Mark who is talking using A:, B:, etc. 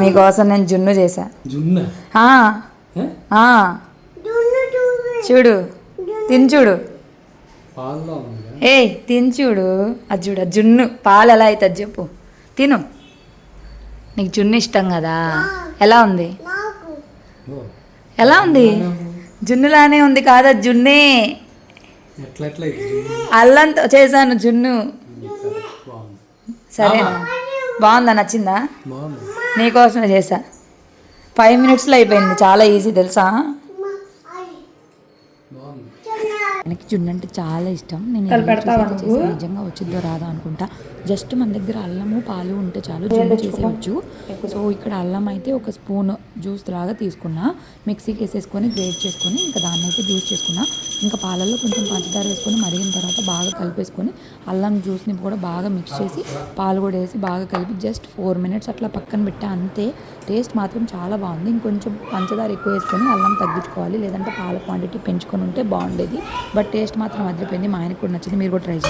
A: మీకోసం నేను జున్ను చేశా.
B: జున్న?
A: ఆ, ఆ, చూడు. తిని చూడు.
B: పాల్లో ఉంది
A: ఏ తిని చూడు. అది చూడు జున్ను. పాలు ఎలా అవుతుంది చెప్పు. తిను. నీకు జున్ను ఇష్టం కదా. ఎలా ఉంది? ఎలా ఉంది? జున్నులానే ఉంది కాదా జున్నే? అల్లంతో చేశాను జున్ను. సరేనా? బాగుందా? నచ్చిందా? నీకోసమే చేసా ఫైవ్ మినిట్స్లో అయిపోయింది. చాలా ఈజీ తెలుసా?
C: మనకి జున్ను అంటే చాలా ఇష్టం. నేను నిజంగా వచ్చిందో రాదా అనుకుంటా. జస్ట్ మన దగ్గర అల్లము పాలు ఉంటే చాలు జున్ను చేసేయచ్చు. సో ఇక్కడ అల్లం అయితే ఒక స్పూన్ జ్యూస్ లాగా తీసుకున్నా. మిక్సీకి వేసేసుకొని గ్రేట్ చేసుకొని ఇంకా దాన్ని అయితే జ్యూస్ చేసుకున్నా. ఇంకా పాలల్లో కొంచెం పంచదార వేసుకొని మరిగిన తర్వాత బాగా కలిపేసుకొని అల్లం జ్యూస్ని కూడా బాగా మిక్స్ చేసి పాలు కూడా వేసి బాగా కలిపి జస్ట్ ఫోర్ మినిట్స్ అట్లా పక్కన పెట్టా. అంతే. టేస్ట్ మాత్రం చాలా బాగుంది. ఇంకొంచెం పంచదార ఎక్కువ వేసుకొని అల్లం తగ్గించుకోవాలి. లేదంటే పాల క్వాంటిటీ పెంచుకొని ఉంటే బాగుండేది. బట్ టేస్ట్ మాత్రం అదిరిపోయింది. మా ఆయనకు కూడా నచ్చింది. మీరు కూడా ట్రై చేయండి.